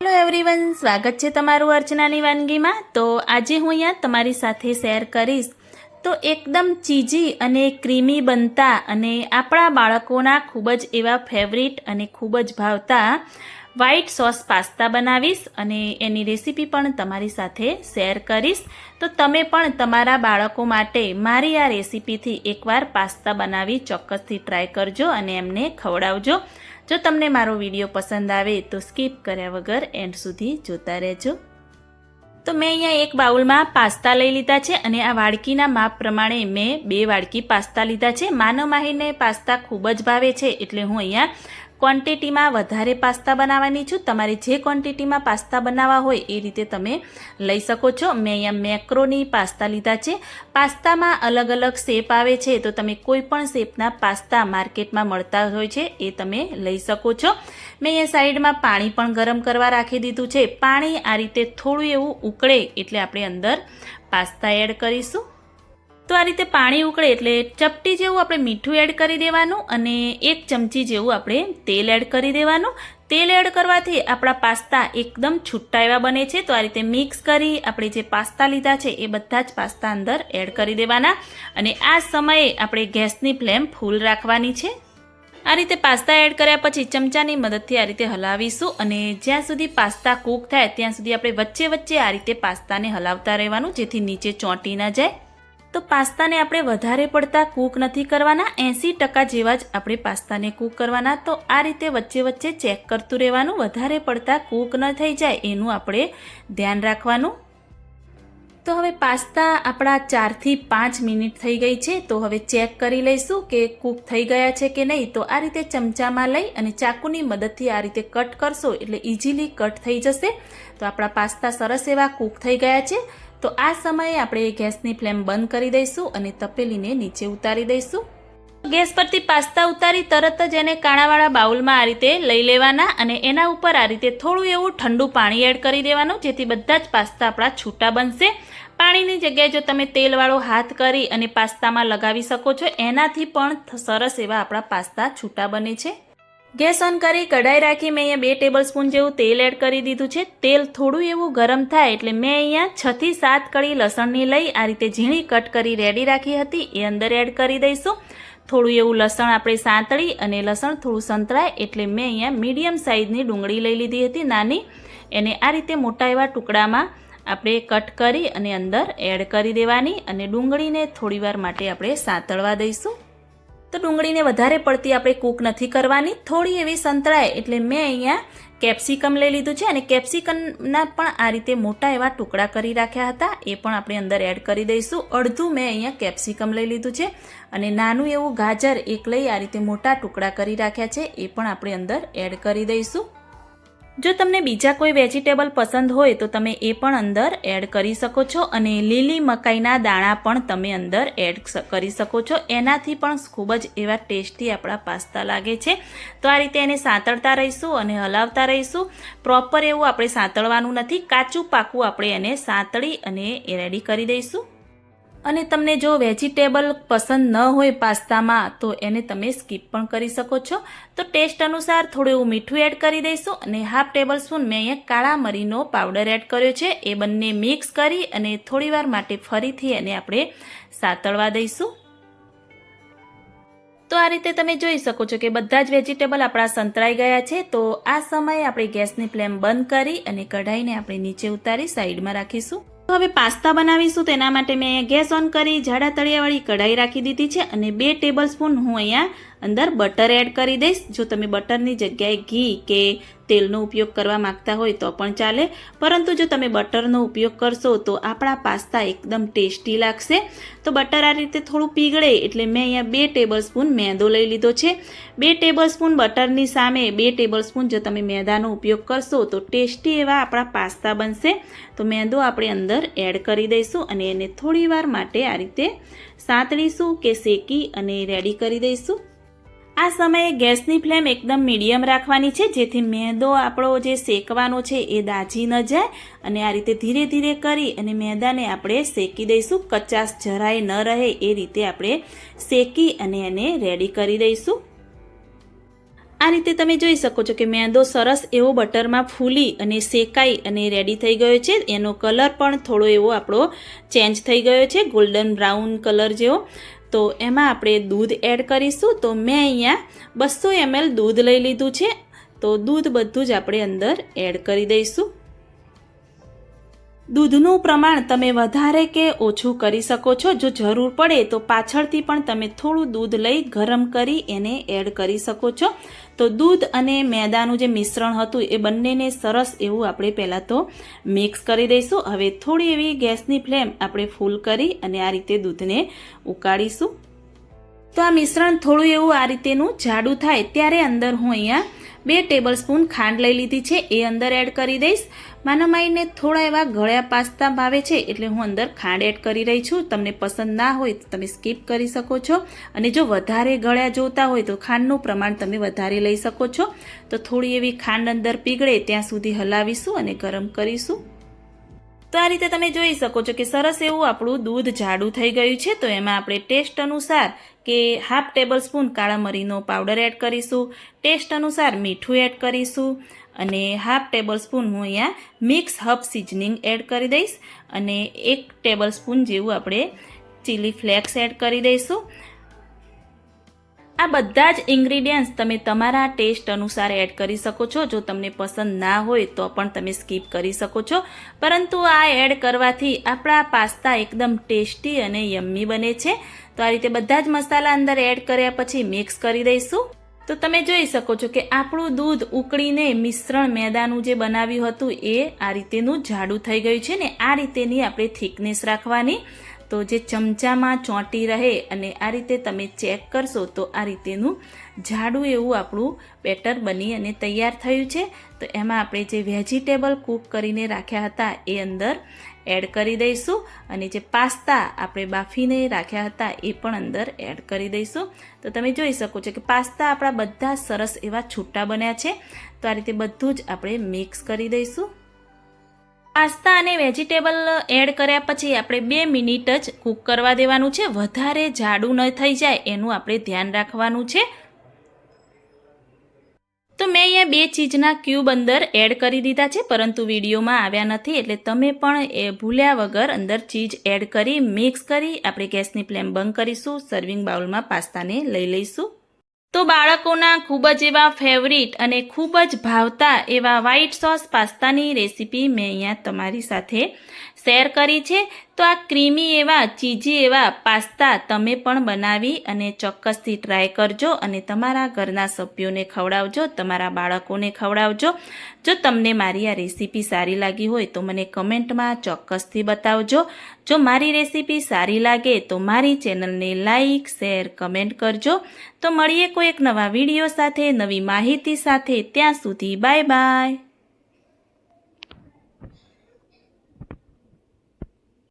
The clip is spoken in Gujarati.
હેલો એવરીવન સ્વાગત છે તમારું અર્ચનાની વાનગીમાં. તો આજે હું અહીંયા તમારી સાથે શેર કરીશ. તો એકદમ ચીજી અને ક્રીમી બનતા અને આપણા બાળકોના ખૂબ જ એવા ફેવરિટ અને ખૂબ જ ભાવતા વ્હાઈટ સોસ પાસ્તા બનાવીશ અને એની રેસીપી પણ તમારી સાથે શેર કરીશ. તો તમે પણ તમારા બાળકો માટે મારી આ રેસીપીથી એકવાર પાસ્તા બનાવી ચોક્કસથી ટ્રાય કરજો અને એમને ખવડાવજો. જો તમને મારો વીડિયો પસંદ આવે તો સ્કીપ કર્યા વગર એન્ડ સુધી જોતા રહેજો. તો મેં અહીંયા એક બાઉલમાં પાસ્તા લઈ લીધા છે અને આ વાડકીના માપ પ્રમાણે મેં બે વાડકી પાસ્તા લીધા છે. માનવ માહીને પાસ્તા ખૂબ જ ભાવે છે એટલે હું અહીંયા ક્વોન્ટિટીમાં વધારે પાસ્તા બનાવવાની છું. તમારે જે ક્વોન્ટિટીમાં પાસ્તા બનાવવા હોય એ રીતે તમે લઈ શકો છો. મેં અહીંયા મેક્રોની પાસ્તા લીધા છે. પાસ્તામાં અલગ અલગ શેપ આવે છે તો તમે કોઈ પણ શેપના પાસ્તા માર્કેટમાં મળતા હોય છે એ તમે લઈ શકો છો. મેં અહીંયા સાઈડમાં પાણી પણ ગરમ કરવા રાખી દીધું છે. પાણી આ રીતે થોડું એવું ઉકળે એટલે આપણે અંદર પાસ્તા એડ કરીશું. તો આ રીતે પાણી ઉકળે એટલે ચપટી જેવું આપણે મીઠું એડ કરી દેવાનું અને એક ચમચી જેવું આપણે તેલ એડ કરી દેવાનું. તેલ એડ કરવાથી આપણા પાસ્તા એકદમ છૂટા એવા બને છે. તો આ રીતે મિક્સ કરી આપણે જે પાસ્તા લીધા છે એ બધા જ પાસ્તા અંદર એડ કરી દેવાના. અને આ સમયે આપણે ગેસની ફ્લેમ ફૂલ રાખવાની છે. આ રીતે પાસ્તા એડ કર્યા પછી ચમચાની મદદથી આ રીતે હલાવીશું અને જ્યાં સુધી પાસ્તા કૂક થાય ત્યાં સુધી આપણે વચ્ચે વચ્ચે આ રીતે પાસ્તાને હલાવતા રહેવાનું, જેથી નીચે ચોંટી ન જાય. તો પાસ્તાને આપણે વધારે પડતા કૂક નથી કરવાના. એંસી ટકા જેવા જ આપણે પાસ્તાને કૂક કરવાના. તો આ રીતે વચ્ચે વચ્ચે ચેક કરતું રહેવાનું. વધારે પડતા કૂક ન થઈ જાય એનું આપણે ધ્યાન રાખવાનું. તો હવે પાસ્તા આપણા ચારથી પાંચ મિનિટ થઈ ગઈ છે. તો હવે ચેક કરી લઈશું કે કૂક થઈ ગયા છે કે નહીં. તો આ રીતે ચમચામાં લઈ અને ચાકુની મદદથી આ રીતે કટ કરશો એટલે ઇઝીલી કટ થઈ જશે. તો આપણા પાસ્તા સરસ એવા કૂક થઈ ગયા છે. તો આ સમયે આપણે ગેસની ફ્લેમ બંધ કરી દઈશું અને તપેલીને નીચે ઉતારી દઈશું. ગેસ પરથી પાસ્તા ઉતારી તરત જ એને કાણાવાળા બાઉલમાં આ રીતે લઈ લેવાના અને એના ઉપર આ રીતે થોડું એવું ઠંડુ પાણી એડ કરી દેવાનું, જેથી બધા જ પાસ્તા આપણા છૂટા બનશે. પાણીની જગ્યાએ જો તમે તેલવાળો હાથ કરી અને પાસ્તામાં લગાવી શકો છો, એનાથી પણ સરસ એવા આપણા પાસ્તા છૂટા બને છે. ગેસ ઓન કરી કઢાઈ રાખી મેં અહીંયા બે ટેબલ સ્પૂન જેવું તેલ એડ કરી દીધું છે. તેલ થોડું એવું ગરમ થાય એટલે મેં અહીંયા છથી સાત કળી લસણની લઈ આ રીતે ઝીણી કટ કરી રેડી રાખી હતી. એ અંદર એડ કરી દઈશું. થોડું એવું લસણ આપણે સાંતળી અને લસણ થોડું સંતળાય એટલે મેં અહીંયા મીડિયમ સાઇઝની ડુંગળી લઈ લીધી હતી નાની. એને આ રીતે મોટા એવા ટુકડામાં આપણે કટ કરી અને અંદર એડ કરી દેવાની અને ડુંગળીને થોડીવાર માટે આપણે સાંતળવા દઈશું. તો ડુંગળીને વધારે પડતી આપણે કૂક નથી કરવાની. થોડી એવી સંતળાય એટલે મેં અહીંયા કેપ્સિકમ લઈ લીધું છે અને કેપ્સિકમના પણ આ રીતે મોટા એવા ટુકડા કરી રાખ્યા હતા. એ પણ આપણે અંદર એડ કરી દઈશું. અડધું મેં અહીંયા કેપ્સિકમ લઈ લીધું છે અને નાનું એવું ગાજર એક લઈ આ રીતે મોટા ટુકડા કરી રાખ્યા છે. એ પણ આપણે અંદર એડ કરી દઈશું. જો તમને બીજા કોઈ વેજીટેબલ પસંદ હોય તો તમે એ પણ અંદર એડ કરી શકો છો અને લીલી મકાઈના દાણા પણ તમે અંદર એડ કરી શકો છો. એનાથી પણ ખૂબ જ એવા ટેસ્ટી આપણા પાસ્તા લાગે છે. તો આ રીતે એને સાંતળતા રહીશું અને હલાવતા રહીશું. પ્રોપર એવું આપણે સાંતળવાનું નથી. કાચું પાકું આપણે એને સાંતળી અને રેડી કરી દઈશું. અને તમને જો વેજીટેબલ પસંદ ન હોય પાસ્તામાં, તો એને તમે સ્કીપ પણ કરી શકો છો. તો ટેસ્ટ અનુસાર થોડું એવું મીઠું એડ કરી દઈશું અને હાફ ટેબલ સ્પૂન મેં અહીંયા કાળા મરીનો પાવડર એડ કર્યો છે. એ બંને મિક્સ કરી અને થોડીવાર માટે ફરીથી એને આપણે સાતળવા દઈશું. તો આ રીતે તમે જોઈ શકો છો કે બધા જ વેજીટેબલ આપણા સંતરાઈ ગયા છે. તો આ સમયે આપણે ગેસની ફ્લેમ બંધ કરી અને કઢાઈને આપણે નીચે ઉતારી સાઈડમાં રાખીશું. હવે પાસ્તા બનાવીશું, તેના માટે મેં ગેસ ઓન કરી, જાડા તળિયાવાળી કઢાઈ રાખી દીધી છે અને બે ટેબલ સ્પૂન હું અહીંયા અંદર બટર એડ કરી દઈશ. જો તમે બટરની જગ્યાએ ઘી કે તેલનો ઉપયોગ કરવા માંગતા હોય તો પણ ચાલે. પરંતુ જો તમે બટરનો ઉપયોગ કરશો તો આપણા પાસ્તા એકદમ ટેસ્ટી લાગશે. તો બટર આ રીતે થોડું પીગળે એટલે મેં અહીંયા બે ટેબલ સ્પૂન મેંદો લઈ લીધો છે. બે ટેબલ સ્પૂન બટરની સામે બે ટેબલ સ્પૂન જો તમે મેંદાનો ઉપયોગ કરશો તો ટેસ્ટી એવા આપણા પાસ્તા બનશે. તો મેંદો આપણે અંદર એડ કરી દઈશું અને એને થોડીવાર માટે આ રીતે સાંતળીશું કે શેકી અને રેડી કરી દઈશું. આ સમયે ગેસની ફ્લેમ એકદમ મીડિયમ રાખવાની છે, જેથી મેંદો આપણો જે શેકવાનો છે એ દાજી ન જાય અને આ રીતે ધીરે ધીરે કરી અને મેંદાને આપણે શેકી દઈશું. કચાશ જરાય ન રહે એ રીતે આપણે શેકી અને એને રેડી કરી દઈશું. આ રીતે તમે જોઈ શકો છો કે મેંદો સરસ એવો બટરમાં ફૂલી અને શેકાઈ અને રેડી થઈ ગયો છે. એનો કલર પણ થોડો એવો આપણો ચેન્જ થઈ ગયો છે ગોલ્ડન બ્રાઉન કલર જેવો. તો એમાં આપણે દૂધ એડ કરીશું. તો મેં અહીંયા બસો એમએલ દૂધ લઈ લીધું છે. તો દૂધ બધું જ આપણે અંદર એડ કરી દઈશું. દૂધનું પ્રમાણ તમે વધારે કે ઓછું કરી શકો છો? જો જરૂર પડે તો પાછળથી પણ તમે થોડું દૂધ લઈ ગરમ કરી એને એડ કરી શકો છો. તો દૂધ અને મેદાનું જે મિશ્રણ હતું એ બંનેને સરસ એવું આપણે પહેલાં તો મિક્સ કરી દઈશું. હવે થોડી એવી ગેસની ફ્લેમ આપણે ફૂલ કરી અને આ રીતે દૂધને ઉકાળીશું. તો આ મિશ્રણ થોડું એવું આ રીતેનું જાડું થાય. ત્યારે અંદર હું અહીંયા બે ટેબલ સ્પૂન ખાંડ લઈ લીધી છે, એ અંદર એડ કરી દઈશ. માનમાઈને થોડા એવા ગળ્યા પાસ્તા ભાવે છે, એટલે હું અંદર ખાંડ એડ કરી રહી છું. તમને પસંદ ના હોય તો તમે સ્કીપ કરી શકો છો. અને જો વધારે ગળ્યા જોતા હોય તો ખાંડનું પ્રમાણ તમે વધારે લઈ શકો છો. તો થોડી એવી ખાંડ અંદર પીગળે, ત્યાં સુધી હલાવીશું અને ગરમ કરીશું. તો આ રીતે તમે જોઈ શકો છો કે સરસ એવું આપણું દૂધ જાડું થઈ ગયું છે. તો એમાં આપણે ટેસ્ટ અનુસાર કે હાફ ટેબલ સ્પૂન કાળા મરીનો પાવડર એડ કરીશું. ટેસ્ટ અનુસાર મીઠું એડ કરીશું. અને હાફ ટેબલ સ્પૂન હું અહીંયા મિક્સ હબ સિઝનિંગ એડ કરી દઈશ. અને એક ટેબલ સ્પૂન જેવું આપણે ચીલી ફ્લેક્સ એડ કરી દઈશું. આ બધા જ ઇન્ગ્રીડિયન્ટ્સ તમે તમારા ટેસ્ટ અનુસાર એડ કરી શકો છો. જો તમને પસંદ ના હોય તો પણ તમે સ્કીપ કરી શકો છો. પરંતુ આ એડ કરવાથી આપણા પાસ્તા એકદમ ટેસ્ટી અને યમ્મી બને છે. તો આ રીતે બધા જ મસાલા અંદર એડ કર્યા પછી મિક્સ કરી દઈશું. તો તમે જોઈ શકો છો કે આપણું દૂધ ઉકળીને મિશ્રણ મેદાનું જે બનાવ્યું હતું એ આ રીતેનું જાડું થઈ ગયું છે ને આ રીતેની આપણે થિકનેસ રાખવાની. તો જે ચમચામાં ચોંટી રહે અને આ રીતે તમે ચેક કરશો તો આ રીતેનું જાડું એવું આપણું બેટર બની અને તૈયાર થયું છે. તો એમાં આપણે જે વેજીટેબલ કૂક કરીને રાખ્યા હતા એ અંદર એડ કરી દઈશું અને જે પાસ્તા આપણે બાફીને રાખ્યા હતા એ પણ અંદર એડ કરી દઈશું. તો તમે જોઈ શકો છો કે પાસ્તા આપણા બધા સરસ એવા છૂટા બન્યા છે. તો આ રીતે બધું જ આપણે મિક્સ કરી દઈશું. પાસ્તા અને વેજીટેબલ એડ કર્યા પછી આપણે બે મિનિટ જ કૂક કરવા દેવાનું છે. વધારે જાડું ન થઈ જાય એનું આપણે ધ્યાન રાખવાનું છે. તો મેં અહીંયા બે ચીજના ક્યુબ અંદર એડ કરી દીધા છે, પરંતુ વિડીયોમાં આવ્યા નથી, એટલે તમે પણ એ ભૂલ્યા વગર અંદર ચીજ એડ કરી, મિક્સ કરી, આપણે ગેસની ફ્લેમ બંધ કરીશું, સર્વિંગ બાઉલમાં પાસ્તાને લઈ લઈશું. તો બાળકોના ખૂબ જ એવા ફેવરિટ અને ખૂબ જ ભાવતા એવા વ્હાઈટ સોસ પાસ્તાની રેસીપી મેં અહીંયા તમારી સાથે શેર કરી છે. તો આ ક્રીમી એવા ચીજી એવા પાસ્તા તમે પણ બનાવી અને ચોક્કસથી ટ્રાય કરજો અને તમારા ઘરના સભ્યોને ખવડાવજો, તમારા બાળકોને ખવડાવજો. જો તમને મારી આ રેસીપી સારી લાગી હોય તો મને કમેન્ટમાં ચોક્કસથી બતાવજો. જો મારી રેસીપી સારી લાગે તો મારી ચેનલને લાઈક, શેર, કમેન્ટ કરજો. તો મળીએ કોઈ એક નવા વીડિયો સાથે, નવી માહિતી સાથે. ત્યાં સુધી બાય બાય.